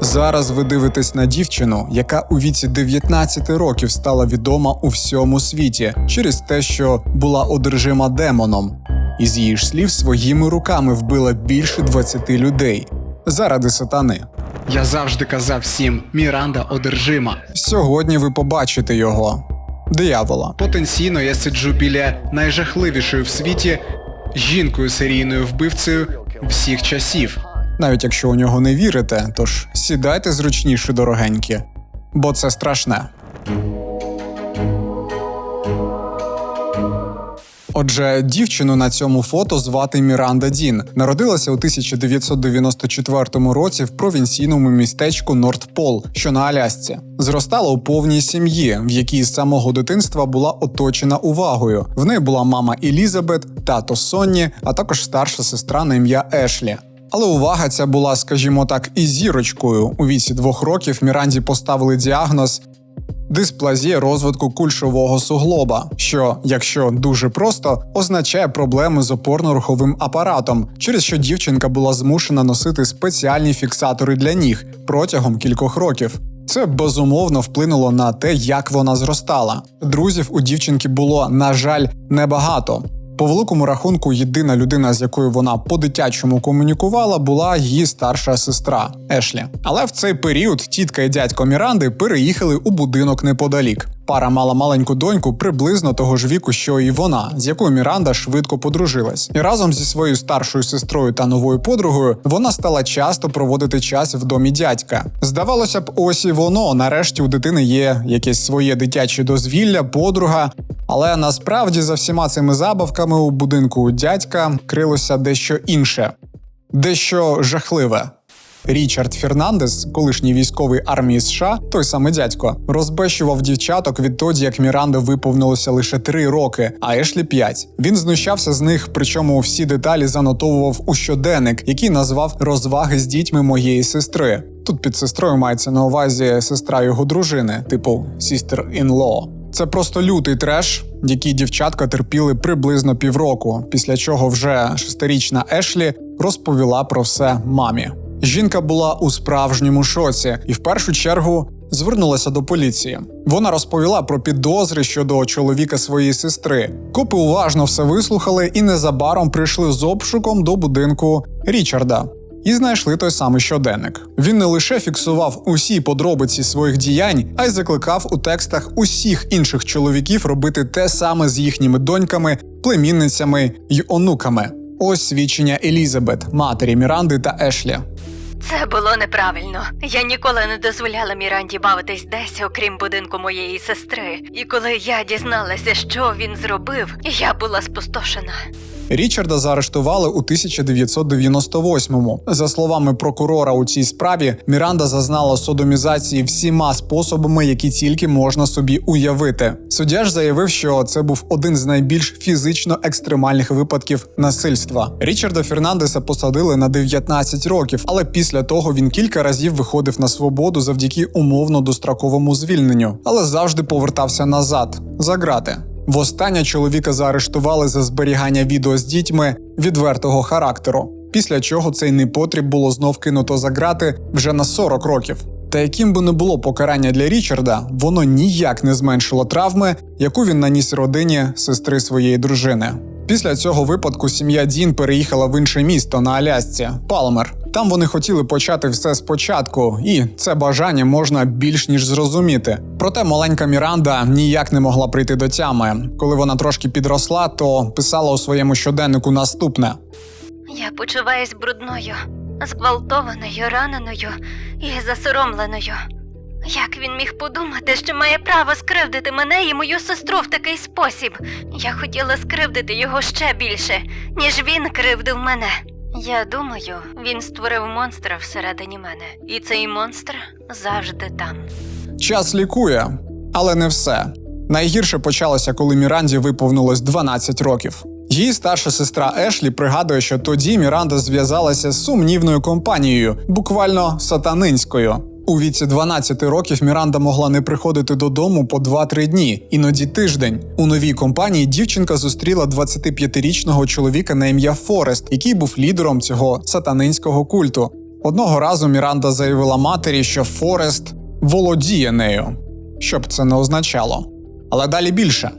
Зараз ви дивитесь на дівчину, яка у віці 19 років стала відома у всьому світі через те, що була одержима демоном, і з її ж слів своїми руками вбила більше 20 людей заради сатани. Я завжди казав всім, Міранда одержима. Сьогодні ви побачите його диявола. Потенційно я сиджу біля найжахливішої в світі жінкою серійною вбивцею всіх часів. Навіть якщо у нього не вірите, тож сідайте зручніше, дорогенькі, бо це страшне. Отже, дівчину на цьому фото звати Міранда Дін. Народилася у 1994 році в провінційному містечку Нортпол, що на Алясці. Зростала у повній сім'ї, в якій з самого дитинства була оточена увагою. В неї була мама Елізабет, тато Сонні, а також старша сестра на ім'я Ешлі. Але увага ця була, скажімо так, і зірочкою. У віці двох років Міранді поставили діагноз дисплазія розвитку кульшового суглоба, що, якщо дуже просто, означає проблеми з опорно-руховим апаратом, через що дівчинка була змушена носити спеціальні фіксатори для ніг протягом кількох років. Це безумовно вплинуло на те, як вона зростала. Друзів у дівчинки було, на жаль, небагато. По великому рахунку, єдина людина, з якою вона по-дитячому комунікувала, була її старша сестра Ешлі. Але в цей період тітка і дядько Міранди переїхали у будинок неподалік. Пара мала маленьку доньку приблизно того ж віку, що і вона, з якою Міранда швидко подружилась. І разом зі своєю старшою сестрою та новою подругою вона стала часто проводити час в домі дядька. Здавалося б, ось і воно. Нарешті у дитини є якесь своє дитяче дозвілля, подруга. Але насправді за всіма цими забавками у будинку дядька крилося дещо інше, дещо жахливе. Річард Фернандес, колишній військовий армії США, той самий дядько, розбещував дівчаток відтоді, як Міранда виповнилося лише три роки, а Ешлі п'ять. Він знущався з них, причому всі деталі занотовував у щоденник, який назвав розваги з дітьми моєї сестри. Тут під сестрою мається на увазі сестра його дружини, типу sister-in-law. Це просто лютий треш, який дівчатка терпіли приблизно півроку, після чого вже шестирічна Ешлі розповіла про все мамі. Жінка була у справжньому шоці і в першу чергу звернулася до поліції. Вона розповіла про підозри щодо чоловіка своєї сестри. Копи уважно все вислухали і незабаром прийшли з обшуком до будинку Річарда. І знайшли той самий щоденник. Він не лише фіксував усі подробиці своїх діянь, а й закликав у текстах усіх інших чоловіків робити те саме з їхніми доньками, племінницями й онуками. Ось свідчення Елізабет, матері Міранди та Ешлі. Це було неправильно. Я ніколи не дозволяла Міранді бавитись десь, окрім будинку моєї сестри. І коли я дізналася, що він зробив, я була спустошена. Річарда заарештували у 1998-му. За словами прокурора у цій справі, Міранда зазнала содомізації всіма способами, які тільки можна собі уявити. Суддя ж заявив, що це був один з найбільш фізично екстремальних випадків насильства. Річарда Фернандеса посадили на 19 років, але після того він кілька разів виходив на свободу завдяки умовно достроковому звільненню, але завжди повертався назад за грати. Востаннє чоловіка заарештували за зберігання відео з дітьми відвертого характеру. Після чого цей непотріб було знов кинуто за грати вже на 40 років. Та яким би не було покарання для Річарда, воно ніяк не зменшило травми, яку він наніс родині сестри своєї дружини. Після цього випадку сім'я Дін переїхала в інше місто на Алясці Палмер. Там вони хотіли почати все спочатку, і це бажання можна більш ніж зрозуміти. Проте маленька Міранда ніяк не могла прийти до тями. Коли вона трошки підросла, то писала у своєму щоденнику наступне: Я почуваюсь брудною, зґвалтованою, раненою і засоромленою. Як він міг подумати, що має право скривдити мене і мою сестру в такий спосіб? Я хотіла скривдити його ще більше, ніж він кривдив мене. Я думаю, він створив монстра всередині мене, і цей монстр завжди там. час лікує, але не все. Найгірше почалося, коли Міранді виповнилось 12 років. Її старша сестра Ешлі пригадує, що тоді Міранда зв'язалася з сумнівною компанією, буквально сатанинською. У віці 12 років Міранда могла не приходити додому по 2-3 дні, іноді тиждень. У новій компанії дівчинка зустріла 25-річного чоловіка на ім'я Форест, який був лідером цього сатанинського культу. Одного разу Міранда заявила матері, що Форест володіє нею, що б це не означало. Але далі більше.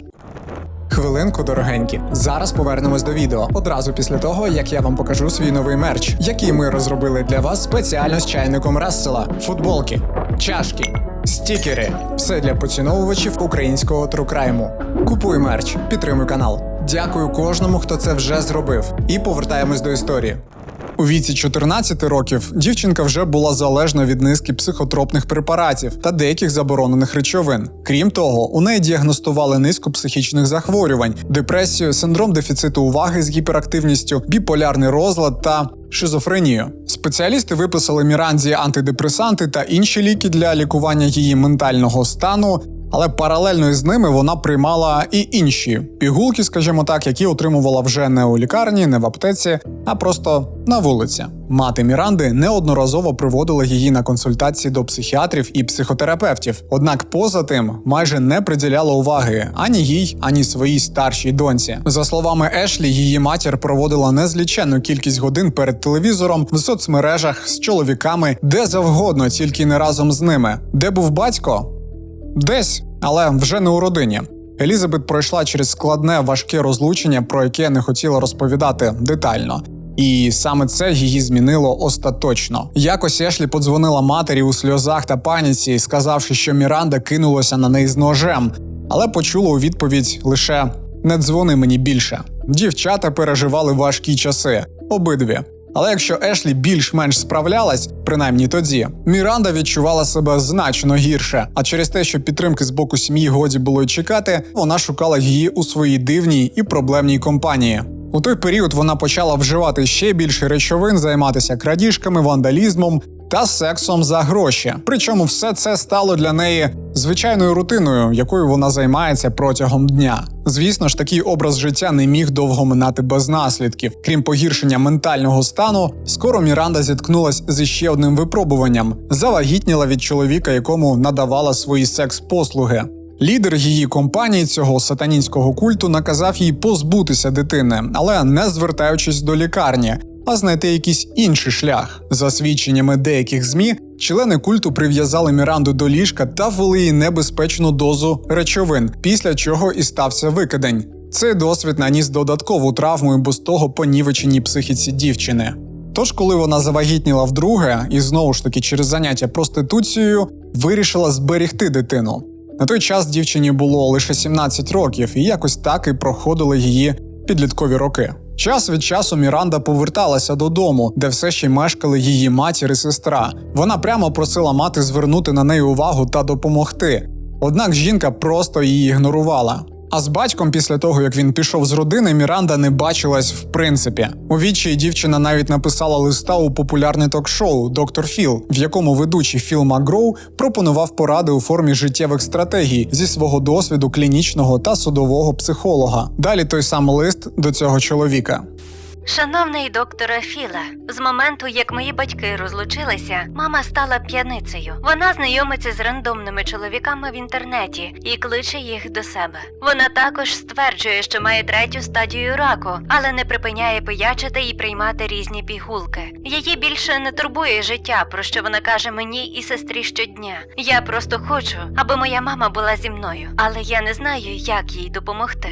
Хвилинку, дорогенькі. Зараз повернемось до відео. Одразу після того, як я вам покажу свій новий мерч, який ми розробили для вас спеціально з чайником Рассела. Футболки, чашки, стікери. Все для поціновувачів українського трукрайму. Купуй мерч, підтримуй канал. Дякую кожному, хто це вже зробив. І повертаємось до історії. У віці 14 років дівчинка вже була залежна від низки психотропних препаратів та деяких заборонених речовин. Крім того, у неї діагностували низку психічних захворювань, депресію, синдром дефіциту уваги з гіперактивністю, біполярний розлад та шизофренію. Спеціалісти виписали Міранді антидепресанти та інші ліки для лікування її ментального стану. Але паралельно із ними вона приймала і інші пігулки, скажімо так, які отримувала вже не у лікарні, не в аптеці, а просто на вулиці. Мати Міранди неодноразово приводила її на консультації до психіатрів і психотерапевтів. Однак, поза тим, майже не приділяла уваги ані їй, ані своїй старшій доньці. За словами Ешлі, її матір проводила незліченну кількість годин перед телевізором в соцмережах з чоловіками, де завгодно, тільки не разом з ними. Де був батько? Десь, але вже не у родині. Елізабет пройшла через складне важке розлучення, про яке не хотіла розповідати детально. І саме це її змінило остаточно. Якось Ешлі подзвонила матері у сльозах та паніці, сказавши, що Міранда кинулася на неї з ножем, але почула у відповідь лише не дзвони мені більше. Дівчата переживали важкі часи, обидві. Але якщо Ешлі більш-менш справлялась, принаймні тоді, Міранда відчувала себе значно гірше. А через те, що підтримки з боку сім'ї годі було й чекати, вона шукала її у своїй дивній і проблемній компанії. У той період вона почала вживати ще більше речовин, займатися крадіжками, вандалізмом та сексом за гроші. Причому все це стало для неї звичайною рутиною, якою вона займається протягом дня. Звісно ж, такий образ життя не міг довго минати без наслідків. Крім погіршення ментального стану, скоро Міранда зіткнулась з іще одним випробуванням: завагітніла від чоловіка, якому надавала свої секс-послуги. Лідер її компанії цього сатанінського культу наказав їй позбутися дитини, але не звертаючись до лікарні, а знайти якийсь інший шлях. За свідченнями деяких змі, члени культу прив'язали Міранду до ліжка та ввели їй небезпечну дозу речовин, після чого і стався викидень. Цей досвід наніс додаткову травму і без того понівеченій психіці дівчини. Тож, коли вона завагітніла вдруге, і знову ж таки через заняття проституцією, вирішила зберігти дитину. На той час дівчині було лише 17 років, і якось так і проходили її підліткові роки. Час від часу Міранда поверталася додому, де все ще мешкали її матір і сестра. Вона прямо просила мати звернути на неї увагу та допомогти. Однак жінка просто її ігнорувала. А з батьком, після того як він пішов з родини, Міранда не бачилась в принципі. У відчаї дівчина навіть написала листа у популярне ток-шоу Доктор Філ, в якому ведучий Філ Макгроу пропонував поради у формі життєвих стратегій зі свого досвіду клінічного та судового психолога. Далі той самий лист до цього чоловіка. Шановний доктора Філе, з моменту, як мої батьки розлучилися, мама стала п'яницею. Вона знайомиться з рандомними чоловіками в інтернеті і кличе їх до себе. Вона також стверджує, що має третю стадію раку, але не припиняє пиячити і приймати різні пігулки. Її більше не турбує життя, про що вона каже мені і сестрі щодня. Я просто хочу, аби моя мама була зі мною, але я не знаю, як їй допомогти.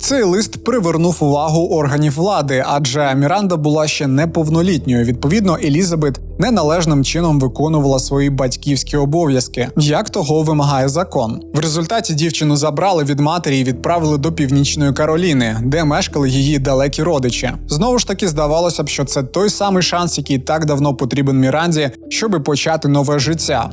Цей лист привернув увагу органів влади, адже Міранда була ще неповнолітньою. Відповідно, Елізабет неналежним чином виконувала свої батьківські обов'язки, як того вимагає закон. В результаті дівчину забрали від матері і відправили до північної Кароліни, де мешкали її далекі родичі. Знову ж таки, здавалося б, що це той самий шанс, який так давно потрібен Міранді, щоби почати нове життя.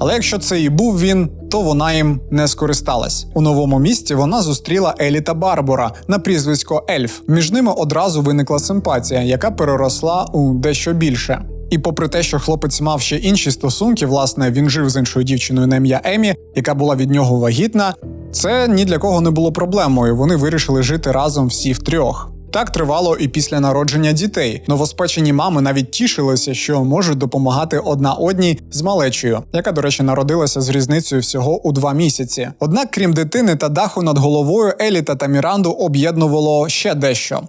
Але якщо це і був він, то вона їм не скористалась. У новому місті вона зустріла Елі та Барбора на прізвисько Ельф. Між ними одразу виникла симпатія, яка переросла у дещо більше. І попри те, що хлопець мав ще інші стосунки, власне, він жив з іншою дівчиною на ім'я Емі, яка була від нього вагітна. Це ні для кого не було проблемою. Вони вирішили жити разом всі втрьох. Так тривало і після народження дітей. Новоспечені мами навіть тішилися, що можуть допомагати одна одній з малечею, яка, до речі, народилася з різницею всього у два місяці. Однак, крім дитини та даху над головою, Еліта та Міранду об'єднувало ще дещо.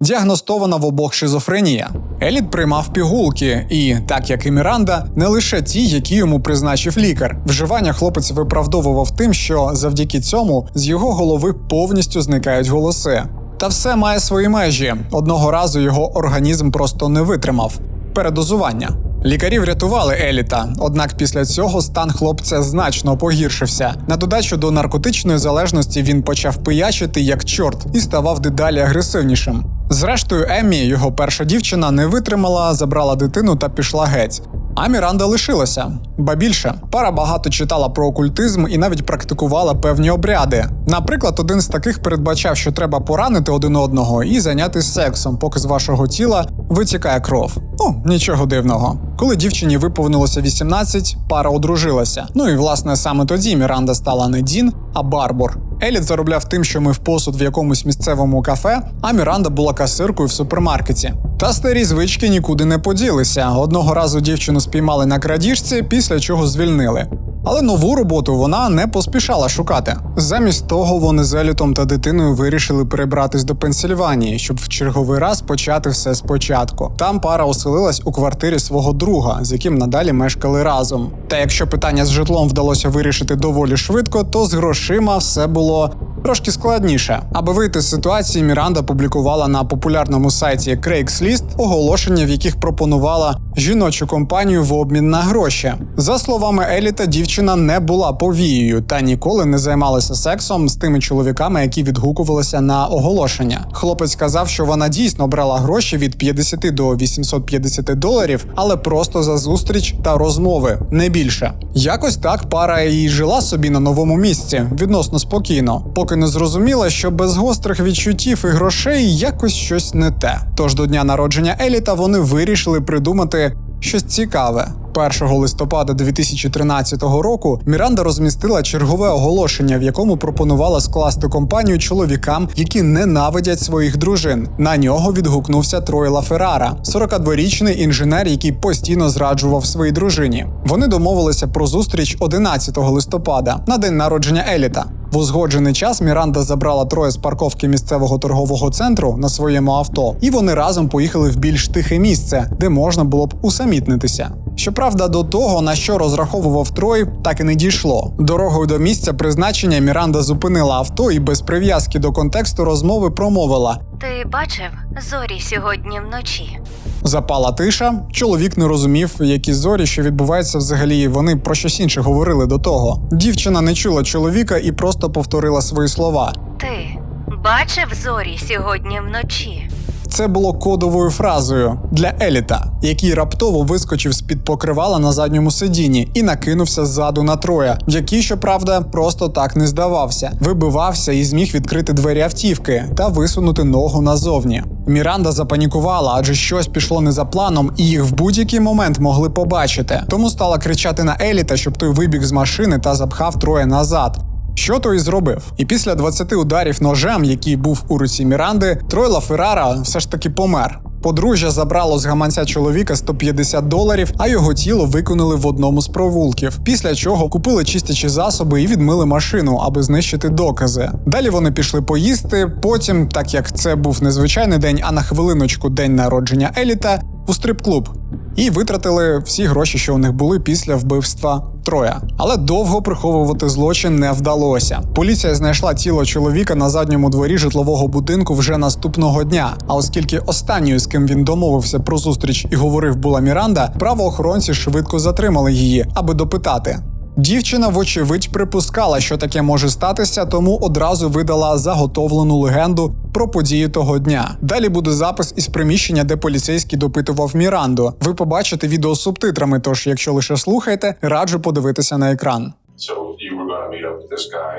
Діагностована в обох шизофренія. Еліт приймав пігулки, і, так як і Міранда, не лише ті, які йому призначив лікар. Вживання хлопець виправдовував тим, що завдяки цьому з його голови повністю зникають голоси. Та все має свої межі. Одного разу його організм просто не витримав. Передозування. Лікарі врятували Еліта, однак після цього стан хлопця значно погіршився. На додачу до наркотичної залежності він почав пиячити як чорт і ставав дедалі агресивнішим. Зрештою, Еммі, його перша дівчина, не витримала, забрала дитину та пішла геть. А Міранда лишилася. Ба більше, пара багато читала про окультизм і навіть практикувала певні обряди. Наприклад, один з таких передбачав, що треба поранити один одного і зайнятися сексом, поки з вашого тіла витікає кров. Ну, нічого дивного. Коли дівчині виповнилося 18, пара одружилася. Ну і власне саме тоді Міранда стала не Дін, а Барбор. Еліт заробляв тим, що мив посуд в якомусь місцевому кафе, а Міранда була касиркою в супермаркеті. Та старі звички нікуди не поділися. Одного разу дівчину спіймали на крадіжці, після чого звільнили. Але нову роботу вона не поспішала шукати. Замість того, вони з Елітом та дитиною вирішили перебратись до Пенсільванії, щоб в черговий раз почати все спочатку. Там пара оселилась у квартирі свого друга, з яким надалі мешкали разом. Та якщо питання з житлом вдалося вирішити доволі швидко, то з грошима все було трошки складніше. Аби вийти з ситуації, Міранда публікувала на популярному сайті Craigslist оголошення, в яких пропонувала жіночу компанію в обмін на гроші. За словами Еліта, дівчина не була повією та ніколи не займалася сексом з тими чоловіками, які відгукувалися на оголошення. Хлопець сказав, що вона дійсно брала гроші від 50 до 850 доларів, але просто за зустріч та розмови, не більше. Якось так пара і жила собі на новому місці відносно спокійно, поки не зрозуміла, що без гострих відчуттів і грошей якось щось не те. Тож до дня народження Еліта вони вирішили придумати щось цікаве. 1 листопада 2013 року Міранда розмістила чергове оголошення, в якому пропонувала скласти компанію чоловікам, які ненавидять своїх дружин. На нього відгукнувся Тройла Феррара, 42-річний інженер, який постійно зраджував своїй дружині. Вони домовилися про зустріч 11 листопада на день народження Еліта. В узгоджений час Міранда забрала троє з парковки місцевого торгового центру на своєму авто, і вони разом поїхали в більш тихе місце, де можна було б усамітнитися. Щоправда, до того, на що розраховував Трой, так і не дійшло. Дорогою до місця призначення Міранда зупинила авто і без прив'язки до контексту розмови промовила: Ти бачив зорі сьогодні вночі? Запала тиша. Чоловік не розумів, які зорі, що відбувається взагалі. Вони про щось інше говорили до того. Дівчина не чула чоловіка і просто повторила свої слова. Ти бачив зорі сьогодні вночі? Це було кодовою фразою для Еліта, який раптово вискочив з під покривала на задньому сидінні і накинувся ззаду на троя, який, щоправда, просто так не здавався, вибивався і зміг відкрити двері автівки та висунути ногу назовні. Міранда запанікувала, адже щось пішло не за планом, і їх в будь-який момент могли побачити. Тому стала кричати на Еліта, щоб той вибіг з машини та запхав троє назад. Що той зробив? І після 20 ударів ножем, який був у руці Міранди, Тройла Феррара все ж таки помер. Подружжя забрало з гаманця чоловіка 150 доларів, а його тіло виконали в одному з провулків. Після чого купили чистячі засоби і відмили машину, аби знищити докази. Далі вони пішли поїсти. Потім, так як це був незвичайний день, а на хвилиночку день народження Еліта, у стрип-клуб. І витратили всі гроші, що у них були після вбивства Троя. Але довго приховувати злочин не вдалося. Поліція знайшла тіло чоловіка на задньому дворі житлового будинку вже наступного дня. А оскільки останньою, з ким він домовився про зустріч і говорив, була Міранда, правоохоронці швидко затримали її, аби допитати. Дівчина, вочевидь, припускала, що таке може статися, тому одразу видала заготовлену легенду про події того дня. Далі буде запис із приміщення, де поліцейський допитував Міранду. Ви побачите відео з субтитрами. Тож, якщо лише слухаєте, раджу подивитися на екран. So you were going to meet up with this guy,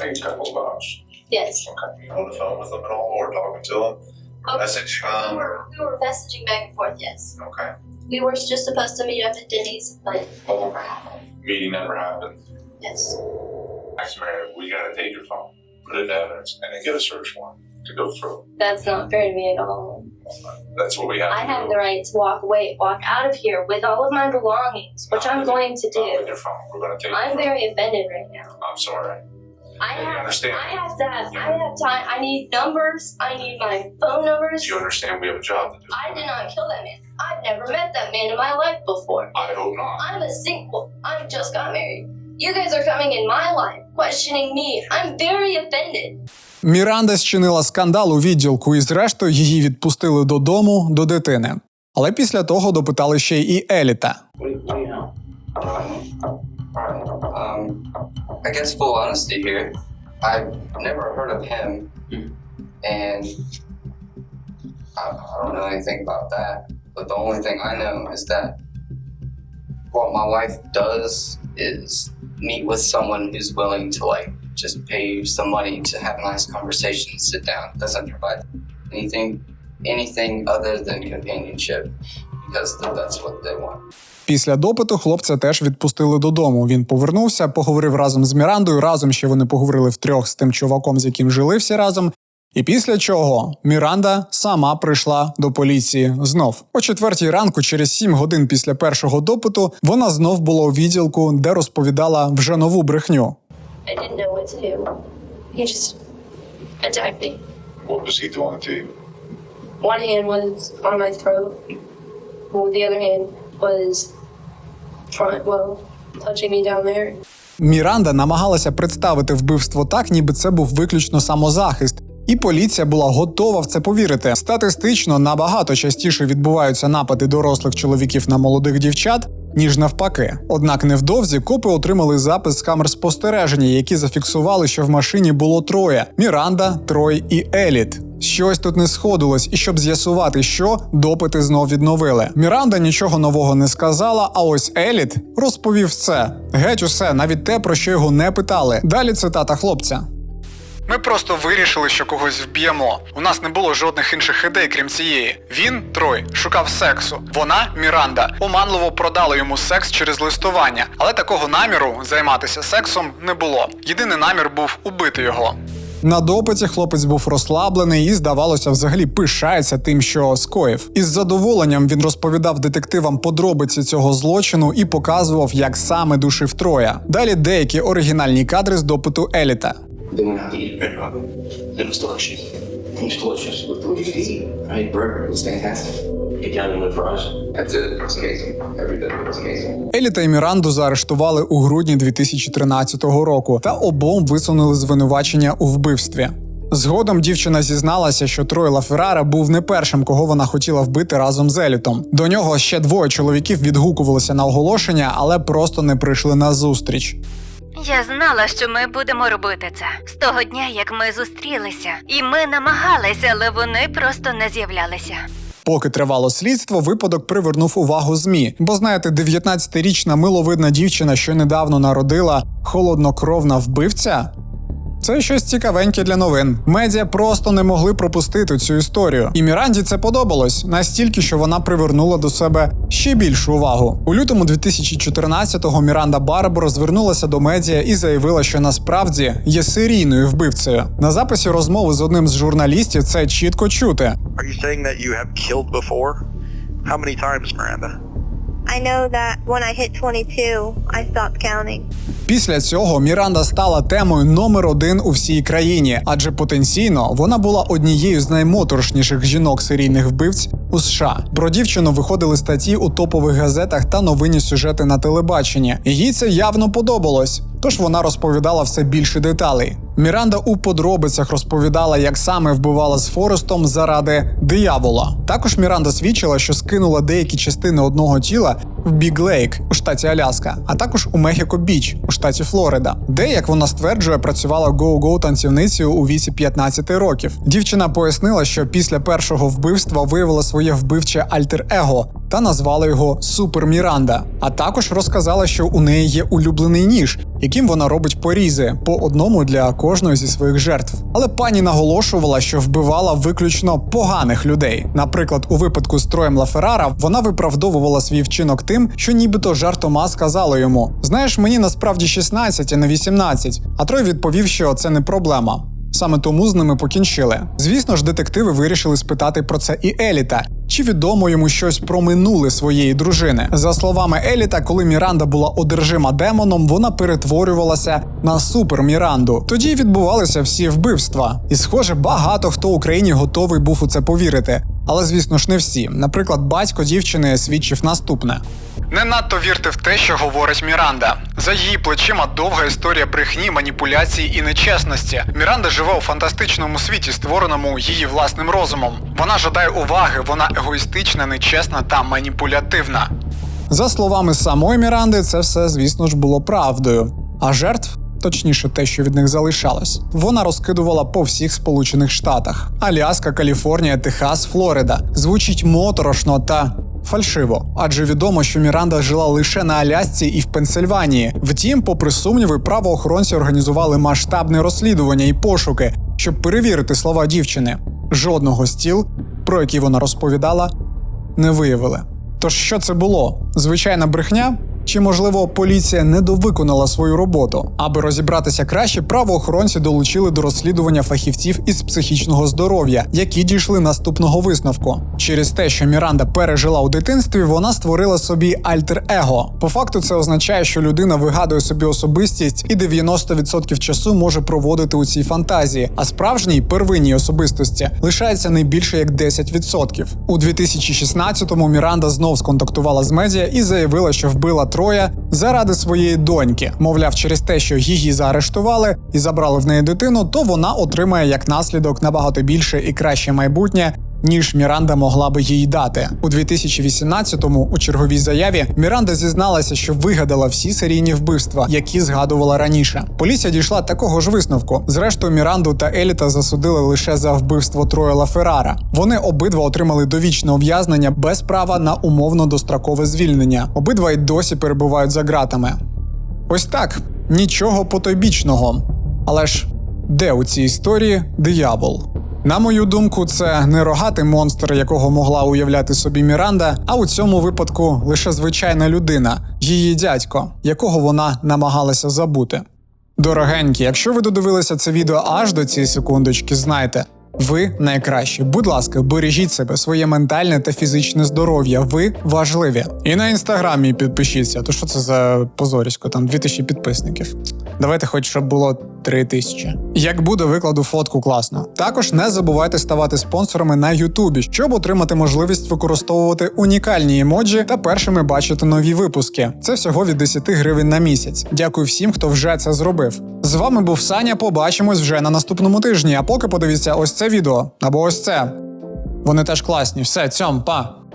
make a couple. Yes. Okay. You on the phone with him at all, or talking to him? Okay. Message We were, we were messaging back and forth, yes. Okay. We were just supposed to meet up at Denny's, but happened. Meeting never happened. Yes. Actually, Mary, we got to take your phone, put it in evidence, and then get a search warrant to go through. That's not fair to me at all. That's what we have I to have do. the right to walk away, walk out of here with all of my belongings, which I'm going to Not with do. your phone. We're to take. I'm phone. very offended right now. I'm sorry. I have, understand? I have to have, I have time. I need numbers. I need my phone numbers. Do you understand we have a job to do? I did not kill that man. I've never met that man in my life before. I hope not. I'm a single. I just got married. You guys are coming in my life, questioning me. I'm very offended. Міранда зчинила скандал у відділку, і зрештою її відпустили додому до дитини. Але після того допитали ще й Еліта. Um, I guess full honesty here. I've never heard of him, and I, I don't know anything about that. But the only thing I know is that what my wife does is meet with someone who's willing to like just pay you some money to have a nice conversation and sit down. Doesn't provide anything anything other than companionship because that's what they want. Після допиту хлопця теж відпустили додому. Він повернувся, поговорив разом з Мірандою. Разом ще вони поговорили втрьох з тим чуваком, з яким жили всі разом. І після чого Міранда сама прийшла до поліції знов. О четвертій ранку, через сім годин після першого допиту, вона знов була у відділку, де розповідала вже нову брехню. I didn't know what to do. He just attacked me. What was he doing to you? One hand was on my throat, and the other hand was trying, well, touching me down there. Міранда намагалася представити вбивство так, ніби це був виключно самозахист. І поліція була готова в це повірити. Статистично набагато частіше відбуваються напади дорослих чоловіків на молодих дівчат, ніж навпаки. Однак невдовзі копи отримали запис з камер спостереження, які зафіксували, що в машині було троє: Міранда, Трой і Еліт. Щось тут не сходилось, і щоб з'ясувати, що допити знов відновили. Міранда нічого нового не сказала. А ось Еліт розповів все. Геть усе, навіть те, про що його не питали. Далі цитата хлопця. Ми просто вирішили, що когось вб'ємо. У нас не було жодних інших ідей, крім цієї. Він, Трой, шукав сексу. Вона, Міранда, оманливо продала йому секс через листування, але такого наміру займатися сексом не було. Єдиний намір був убити його. На допиті хлопець був розслаблений і, здавалося, взагалі пишається тим, що скоїв. Із задоволенням він розповідав детективам подробиці цього злочину і показував, як саме душив Троя. Далі деякі оригінальні кадри з допиту Еліта. Then we have to eat it. It was delicious. It was delicious. What did you eat? I ate burger. It was fantastic. Get down and fries. That's it. It's amazing. Every bit of it's amazing. Еліта і Міранду заарештували у грудні 2013 року та обом висунули звинувачення у вбивстві. Згодом дівчина зізналася, що Трой Лаферара був не першим, кого вона хотіла вбити разом з Елітом. До нього ще двоє чоловіків відгукувалися на оголошення, але просто не прийшли на зустріч. Я знала, що ми будемо робити це з того дня, як ми зустрілися, і ми намагалися, але вони просто не з'являлися. Поки тривало слідство, випадок привернув увагу змі. Бо знаєте, 19-річна миловидна дівчина, що недавно народила холоднокровна вбивця. Це щось цікавеньке для новин. Медіа просто не могли пропустити цю історію. І Міранді це подобалось настільки, що вона привернула до себе ще більшу увагу. У лютому 2014-го Міранда Барбаро звернулася до медіа і заявила, що насправді є серійною вбивцею. На записі розмови з одним з журналістів це чітко чути. Are you saying that you have killed before? How many times, Miranda? I know that when I hit 22, I stopped counting. Після цього Міранда стала темою номер один у всій країні, адже потенційно вона була однією з наймоторошніших жінок серійних вбивць у США. Про дівчину виходили статті у топових газетах та новинні сюжети на телебаченні. Їй це явно подобалось. Тож вона розповідала все більше деталей. Міранда у подробицях розповідала, як саме вбивала з Форестом заради диявола. Також Міранда свідчила, що скинула деякі частини одного тіла в Біг Лейк у штаті Аляска, а також у Мехіко Біч у штаті Флорида, де, як вона стверджує, працювала гоу-гоу танцівницею у віці 15 років. Дівчина пояснила, що після першого вбивства виявила своє вбивче альтер-его та назвала його Супер Міранда. А також розказала, що у неї є улюблений ніж, яким вона робить порізи по одному для кожної зі своїх жертв. Але пані наголошувала, що вбивала виключно поганих людей. Наприклад, у випадку з Троєм Лаферара вона виправдовувала свій вчинок тим, що нібито жартома сказала йому: Знаєш, мені насправді 16, а не 18. А Трой відповів, що це не проблема. Саме тому з ними покінчили. Звісно ж, детективи вирішили спитати про це і Еліта. Чи відомо йому щось про минуле своєї дружини? За словами Еліта, коли Міранда була одержима демоном, вона перетворювалася на супер Міранду. Тоді відбувалися всі вбивства. І, схоже, багато хто в Україні готовий був у це повірити. Але звісно ж не всі. Наприклад, батько дівчини свідчив наступне: не надто вірте в те, що говорить Міранда. За її плечима довга історія брехні, маніпуляцій і нечесності. Міранда живе у фантастичному світі, створеному її власним розумом. Вона жадає уваги, вона егоїстична, нечесна та маніпулятивна. За словами самої Міранди, це все, звісно ж, було правдою. А жертв, точніше, те, що від них залишалось, вона розкидувала по всіх Сполучених Штатах: Аляска, Каліфорнія, Техас, Флорида. Звучить моторошно та. Фальшиво, адже відомо, що Міранда жила лише на Алясці і в Пенсильванії. Втім, попри сумніви, правоохоронці організували масштабне розслідування і пошуки, щоб перевірити слова дівчини. Жодного з тіл, про які вона розповідала, не виявили. Тож що це було? Звичайна брехня? Чи можливо поліція недовиконала свою роботу? Аби розібратися краще, правоохоронці долучили до розслідування фахівців із психічного здоров'я, які дійшли наступного висновку. Через те, що Міранда пережила у дитинстві, вона створила собі альтер-его. По факту, це означає, що людина вигадує собі особистість і 90% часу може проводити у цій фантазії, а справжній первинній особистості лишається не більше як 10%. У 2016-му Міранда знов сконтактувала з медіа і заявила, що вбила Троя заради своєї доньки. Мовляв, через те, що її заарештували і забрали в неї дитину, то вона отримає як наслідок набагато більше і краще майбутнє. Ніж Міранда могла би їй дати у 2018-му у черговій заяві. Міранда зізналася, що вигадала всі серійні вбивства, які згадувала раніше. Поліція дійшла такого ж висновку. Зрештою, Міранду та Еліта засудили лише за вбивство Троєла Феррара. Вони обидва отримали довічне ув'язнення без права на умовно дострокове звільнення. Обидва й досі перебувають за ґратами. Ось так, нічого потойбічного. Але ж де у цій історії диявол? На мою думку, це не рогатий монстр, якого могла уявляти собі Міранда, а у цьому випадку лише звичайна людина, її дядько, якого вона намагалася забути. Дорогенькі, якщо ви додивилися це відео аж до цієї секундочки, знайте. Ви найкращі. Будь ласка, бережіть себе, своє ментальне та фізичне здоров'я. Ви важливі. І на інстаграмі підпишіться. То що це за позорісько? Там 2000 підписників. Давайте, хоч щоб було 3000. Як буде, викладу фотку класно. Також не забувайте ставати спонсорами на Ютубі, щоб отримати можливість використовувати унікальні емоджі та першими бачити нові випуски. Це всього від 10 гривень на місяць. Дякую всім, хто вже це зробив. З вами був Саня. Побачимось вже на наступному тижні. А поки подивіться ось це відео або ось це. Вони теж класні. Все, цьом, па.